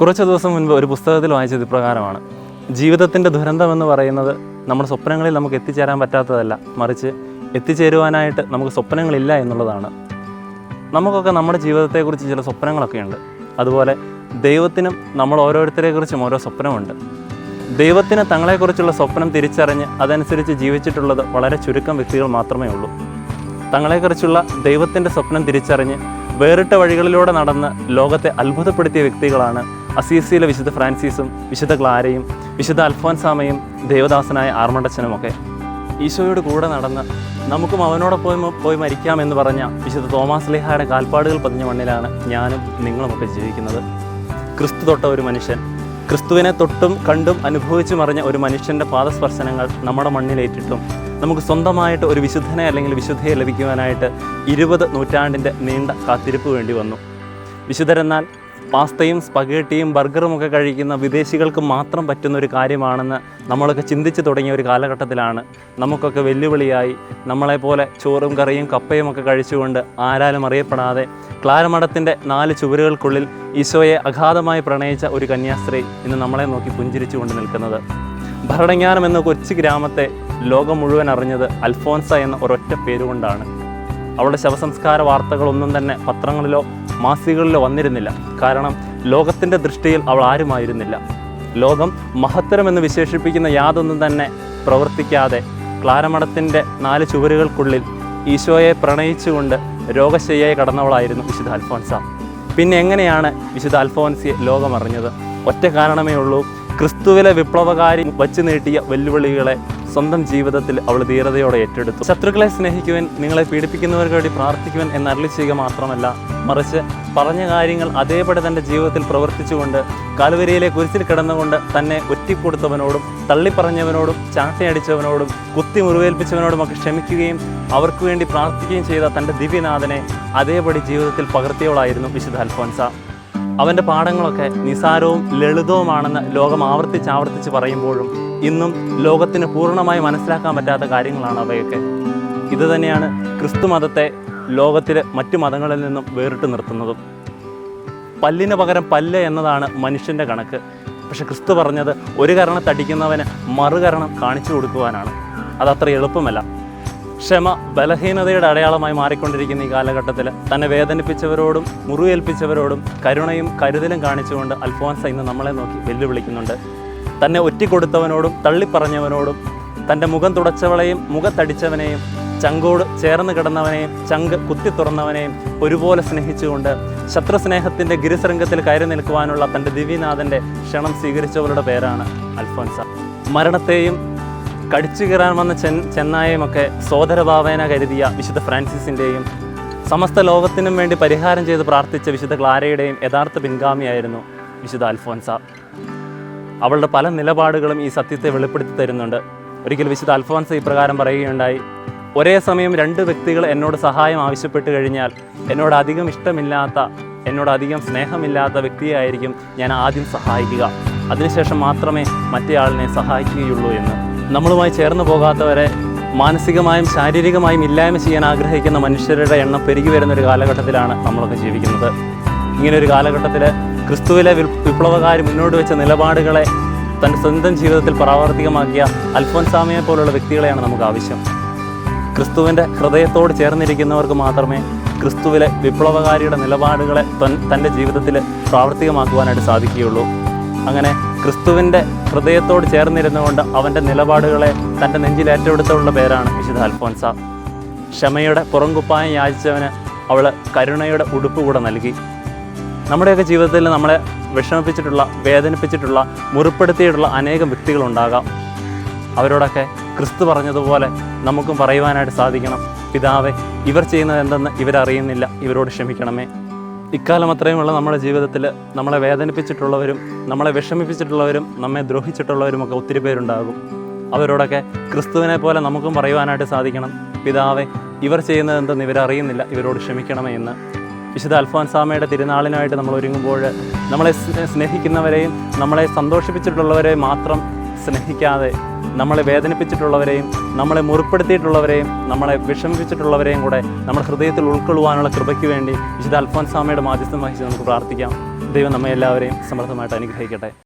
കുറച്ച് ദിവസം മുൻപ് ഒരു പുസ്തകത്തിൽ വായിച്ചത് ഇപ്രകാരമാണ്. ജീവിതത്തിന്റെ ദുരന്തം എന്ന് പറയുന്നത് നമ്മുടെ സ്വപ്നങ്ങളിൽ നമുക്ക് എത്തിച്ചേരാൻ പറ്റാത്തതല്ല. മറിച്ച് എത്തിച്ചേരുവാനായിട്ട് നമുക്ക് സ്വപ്നങ്ങളില്ല എന്നുള്ളതാണ്. നമുക്കൊക്കെ നമ്മുടെ ജീവിതത്തെക്കുറിച്ച് ചില സ്വപ്നങ്ങളൊക്കെ ഉണ്ട്. അതുപോലെ ദൈവത്തിനും നമ്മൾ ഓരോരുത്തരെക്കുറിച്ചും ഓരോ സ്വപ്നമുണ്ട്. ദൈവത്തിന് തങ്ങളെക്കുറിച്ചുള്ള സ്വപ്നം തിരിച്ചറിഞ്ഞ് അതനുസരിച്ച് ജീവിച്ചിട്ടുള്ളത് വളരെ ചുരുക്കം വ്യക്തികൾ മാത്രമേ ഉള്ളൂ. തങ്ങളെക്കുറിച്ചുള്ള ദൈവത്തിന്റെ സ്വപ്നം തിരിച്ചറിഞ്ഞ് വേറിട്ട വഴികളിലൂടെ നടന്ന് ലോകത്തെ അത്ഭുതപ്പെടുത്തിയ വ്യക്തികളാണ് അസീസിയിലെ വിശുദ്ധ ഫ്രാൻസിസും വിശുദ്ധ ക്ലാരയും വിശുദ്ധ അൽഫോൻസാമയും ദേവദാസനായ ആർമണ്ടച്ചനുമൊക്കെ ഈശോയോട് കൂടെ നടന്ന് നമുക്കും അവനോടൊപ്പം പോയി മരിക്കാമെന്ന് പറഞ്ഞ വിശുദ്ധ തോമാസ് ലേഹായുടെ കാൽപ്പാടുകൾ പതിഞ്ഞ മണ്ണിലാണ് ഞാനും നിങ്ങളുമൊക്കെ ജീവിക്കുന്നത്. ക്രിസ്തു തൊട്ട ഒരു മനുഷ്യൻ ക്രിസ്തുവിനെ തൊട്ടും കണ്ടും അനുഭവിച്ചു മറിഞ്ഞ ഒരു മനുഷ്യന്റെ പാദസ്പർശനങ്ങൾ നമ്മുടെ മണ്ണിലേറ്റിട്ടും നമുക്ക് സ്വന്തമായിട്ട് ഒരു വിശുദ്ധനെ അല്ലെങ്കിൽ വിശുദ്ധയെ ലഭിക്കുവാനായിട്ട് ഇരുപത് നൂറ്റാണ്ടിന്റെ നീണ്ട കാത്തിരിപ്പ് വേണ്ടി വന്നു. വിശുദ്ധരെന്നാൽ പാസ്തയും സ്പഗേട്ടിയും ബർഗറും ഒക്കെ കഴിക്കുന്ന വിദേശികൾക്ക് മാത്രം പറ്റുന്ന ഒരു കാര്യമാണെന്ന് നമ്മളൊക്കെ ചിന്തിച്ചു തുടങ്ങിയ ഒരു കാലഘട്ടത്തിലാണ്. നമുക്കൊക്കെ വെല്ലുവിളിയായി നമ്മളെപ്പോലെ ചോറും കറിയും കപ്പയും ഒക്കെ കഴിച്ചുകൊണ്ട് ആരാലും അറിയപ്പെടാതെ ക്ലാരമഠത്തിന്റെ നാല് ചുവരുകൾക്കുള്ളിൽ ഈശോയെ അഗാധമായി പ്രണയിച്ച ഒരു കന്യാസ്ത്രീ ഇന്ന് നമ്മളെ നോക്കി പുഞ്ചിരിച്ചുകൊണ്ട് നിൽക്കുന്നത്. ഭരണജ്ഞാനം എന്ന കൊച്ചു ഗ്രാമത്തെ ലോകം മുഴുവൻ അറിഞ്ഞത് അൽഫോൻസ എന്ന ഒരൊറ്റ പേരുകൊണ്ടാണ്. അവളുടെ ശവസംസ്കാര വാർത്തകളൊന്നും തന്നെ പത്രങ്ങളിലോ മാസികകളിലോ വന്നിരുന്നില്ല. കാരണം ലോകത്തിന്റെ ദൃഷ്ടിയിൽ അവൾ ആരുമായിരുന്നില്ല. ലോകം മഹത്തരമെന്ന് വിശേഷിപ്പിക്കുന്ന യാതൊന്നും തന്നെ പ്രവർത്തിക്കാതെ ക്ലാരമഠത്തിന്റെ നാല് ചുവരുകൾക്കുള്ളിൽ ഈശോയെ പ്രണയിച്ചുകൊണ്ട് രോഗശയ്യായി കടന്നവളായിരുന്നു വിശുദ്ധ അൽഫോൻസ. പിന്നെ എങ്ങനെയാണ് വിശുദ്ധ അൽഫോൻസിയെ ലോകമറിഞ്ഞത്? ഒറ്റ കാരണമേ ഉള്ളൂ. ക്രിസ്തുവിലെ വിപ്ലവകാരി വച്ചു നീട്ടിയ വെല്ലുവിളികളെ സ്വന്തം ജീവിതത്തിൽ അവൾ ധീരതയോടെ ഏറ്റെടുത്തു. ശത്രുക്കളെ സ്നേഹിക്കുവാൻ നിങ്ങളെ പീഡിപ്പിക്കുന്നവർക്ക് വേണ്ടി പ്രാർത്ഥിക്കുവാൻ എന്ന് അരളി ചെയ്യുക മാത്രമല്ല മറിച്ച് പറഞ്ഞ കാര്യങ്ങൾ അതേപടി തന്റെ ജീവിതത്തിൽ പ്രവർത്തിച്ചുകൊണ്ട് കാലുവരിയിലെ കുരിശിൽ കിടന്നുകൊണ്ട് തന്നെ ഒറ്റിക്കൊടുത്തവനോടും തള്ളിപ്പറഞ്ഞവനോടും ചാട്ടയടിച്ചവനോടും കുത്തി മുറിവേൽപ്പിച്ചവനോടും ഒക്കെ ക്ഷമിക്കുകയും അവർക്ക് വേണ്ടി പ്രാർത്ഥിക്കുകയും ചെയ്ത തന്റെ ദിവ്യനാഥനെ അതേപടി ജീവിതത്തിൽ പകർത്തിയവളായിരുന്നു വിശുദ്ധ അൽഫോൻസ. അവന്റെ പാഠങ്ങളൊക്കെ നിസാരവും ലളിതവുമാണെന്ന് ലോകം ആവർത്തിച്ച് ആവർത്തിച്ച് പറയുമ്പോഴും ഇന്നും ലോകത്തിന് പൂർണമായി മനസ്സിലാക്കാൻ പറ്റാത്ത കാര്യങ്ങളാണ് അവയൊക്കെ. ഇത് തന്നെയാണ് ക്രിസ്തു മതത്തെ ലോകത്തിലെ മറ്റു മതങ്ങളിൽ നിന്നും വേറിട്ട് നിർത്തുന്നതും. പല്ലിന് പകരം പല്ല് എന്നതാണ് മനുഷ്യന്റെ കണക്ക്. പക്ഷെ ക്രിസ്തു പറഞ്ഞത് ഒരു കരണം തടിക്കുന്നവന് മറുകരണം കാണിച്ചു കൊടുക്കുവാനാണ്. അതത്ര എളുപ്പമല്ല. ക്ഷമ ബലഹീനതയുടെ അടയാളമായി മാറിക്കൊണ്ടിരിക്കുന്ന ഈ കാലഘട്ടത്തിൽ തന്നെ വേദനിപ്പിച്ചവരോടും മുറിവേൽപ്പിച്ചവരോടും കരുണയും കരുതലും കാണിച്ചുകൊണ്ട് അൽഫോൻസ ഇന്ന് നമ്മളെ നോക്കി വെല്ലുവിളിക്കുന്നുണ്ട്. തന്നെ ഒറ്റിക്കൊടുത്തവനോടും തള്ളിപ്പറഞ്ഞവനോടും തന്റെ മുഖം തുടച്ചവളെയും മുഖത്തടിച്ചവനെയും ചങ്കോട് ചേർന്ന് കിടന്നവനെയും ചങ്ക് കുത്തി തുറന്നവനെയും ഒരുപോലെ സ്നേഹിച്ചുകൊണ്ട് ശത്രുസ്നേഹത്തിന്റെ ഗിരിശൃംഗത്തിൽ കയറി നിൽക്കുവാനുള്ള തന്റെ ദിവ്യനാഥന്റെ ക്ഷണം സ്വീകരിച്ചവരുടെ പേരാണ് അൽഫോൻസ. മരണത്തെയും കടിച്ചു കയറാൻ വന്ന ചെൻ ചെന്നായയുമൊക്കെ സോദരഭാവേന കരുതിയ വിശുദ്ധ ഫ്രാൻസിസിന്റെയും സമസ്ത ലോകത്തിനും വേണ്ടി പരിഹാരം ചെയ്ത് പ്രാർത്ഥിച്ച വിശുദ്ധ ക്ലാരയുടെയും യഥാർത്ഥ പിൻഗാമിയായിരുന്നു വിശുദ്ധ അൽഫോൻസ. അവളുടെ പല നിലപാടുകളും ഈ സത്യത്തെ വെളിപ്പെടുത്തി തരുന്നുണ്ട്. ഒരിക്കൽ വിശുദ്ധ അൽഫോൻസ ഇപ്രകാരം പറയുകയുണ്ടായി ഒരേ സമയം രണ്ട് വ്യക്തികൾ എന്നോട് സഹായം ആവശ്യപ്പെട്ട് കഴിഞ്ഞാൽ എന്നോട് അധികം ഇഷ്ടമില്ലാത്ത എന്നോട് അധികം സ്നേഹമില്ലാത്ത വ്യക്തിയായിരിക്കും ഞാൻ ആദ്യം സഹായിക്കുക. അതിനുശേഷം മാത്രമേ മറ്റേയാളിനെ സഹായിക്കുകയുള്ളൂ എന്ന്. നമ്മളുമായി ചേർന്ന് പോകാത്തവരെ മാനസികമായും ശാരീരികമായും ഇല്ലായ്മ ചെയ്യാൻ ആഗ്രഹിക്കുന്ന മനുഷ്യരുടെ എണ്ണം പെരുകി വരുന്ന ഒരു കാലഘട്ടത്തിലാണ് നമ്മളൊക്കെ ജീവിക്കുന്നത്. ഇങ്ങനെ ഒരു കാലഘട്ടത്തിൽ ക്രിസ്തുവിലെ വിപ്ലവകാരി മുന്നോട്ട് വെച്ച നിലപാടുകളെ തന്റെ സ്വന്തം ജീവിതത്തിൽ പ്രാവർത്തികമാക്കിയ അൽഫോൻസാമയെ പോലുള്ള വ്യക്തികളെയാണ് നമുക്ക് ആവശ്യം. ക്രിസ്തുവിന്റെ ഹൃദയത്തോട് ചേർന്നിരിക്കുന്നവർക്ക് മാത്രമേ ക്രിസ്തുവിലെ വിപ്ലവകാരിയുടെ നിലപാടുകളെ തൻ- തന്റെ ജീവിതത്തിൽ പ്രാവർത്തികമാക്കുവാനായിട്ട് സാധിക്കുകയുള്ളൂ. അങ്ങനെ ക്രിസ്തുവിന്റെ ഹൃദയത്തോട് ചേർന്നിരുന്നുകൊണ്ട് അവന്റെ നിലപാടുകളെ തന്റെ നെഞ്ചിൽ ഏറ്റെടുത്തുള്ള പേരാണ് വിശുദ്ധ അൽഫോൻസ. ക്ഷമയുടെ പുറംകുപ്പായം യാചിച്ചവന് അവൾ കരുണയുടെ ഉടുപ്പ് കൂടെ നൽകി. നമ്മുടെയൊക്കെ ജീവിതത്തിൽ നമ്മളെ വിഷമിപ്പിച്ചിട്ടുള്ള വേദനിപ്പിച്ചിട്ടുള്ള മുറിപ്പെടുത്തിയിട്ടുള്ള അനേകം വ്യക്തികളുണ്ടാകാം. അവരോടൊക്കെ ക്രിസ്തു പറഞ്ഞതുപോലെ നമുക്കും പറയുവാനായിട്ട് സാധിക്കണം. പിതാവെ ഇവർ ചെയ്യുന്നത് എന്തെന്ന് ഇവരറിയുന്നില്ല. ഇവരോട് ക്ഷമിക്കണമേ. ഇക്കാലം അത്രയുമുള്ള നമ്മുടെ ജീവിതത്തിൽ നമ്മളെ വേദനിപ്പിച്ചിട്ടുള്ളവരും നമ്മളെ വിഷമിപ്പിച്ചിട്ടുള്ളവരും നമ്മെ ദ്രോഹിച്ചിട്ടുള്ളവരുമൊക്കെ ഒത്തിരി പേരുണ്ടാകും. അവരോടൊക്കെ ക്രിസ്തുവിനെ പോലെ നമുക്കും പറയുവാനായിട്ട് സാധിക്കണം. പിതാവെ ഇവർ ചെയ്യുന്നത് എന്തെന്ന് ഇവരറിയുന്നില്ല ഇവരോട് ക്ഷമിക്കണമേ എന്ന്. വിശുദ്ധ അൽഫോൻസാമയുടെ തിരുനാളിനായിട്ട് നമ്മൾ ഒരുങ്ങുമ്പോൾ നമ്മളെ സ്നേ- സ്നേഹിക്കുന്നവരെയും നമ്മളെ സന്തോഷിപ്പിച്ചിട്ടുള്ളവരെയും മാത്രം സ്നേഹിക്കാതെ നമ്മളെ വേദനിപ്പിച്ചിട്ടുള്ളവരെയും നമ്മളെ മുറിപ്പെടുത്തിയിട്ടുള്ളവരെയും നമ്മളെ വിഷമിപ്പിച്ചിട്ടുള്ളവരെയും കൂടെ നമ്മുടെ ഹൃദയത്തിൽ ഉൾക്കൊള്ളുവാനുള്ള കൃപയ്ക്ക് വേണ്ടി വിശുദ്ധ അൽഫോൻസാമയുടെ മാധ്യസ്ഥം വഹിച്ച് നമുക്ക് പ്രാർത്ഥിക്കാം. ദൈവം നമ്മെ എല്ലാവരെയും സമൃദ്ധമായിട്ട് അനുഗ്രഹിക്കട്ടെ.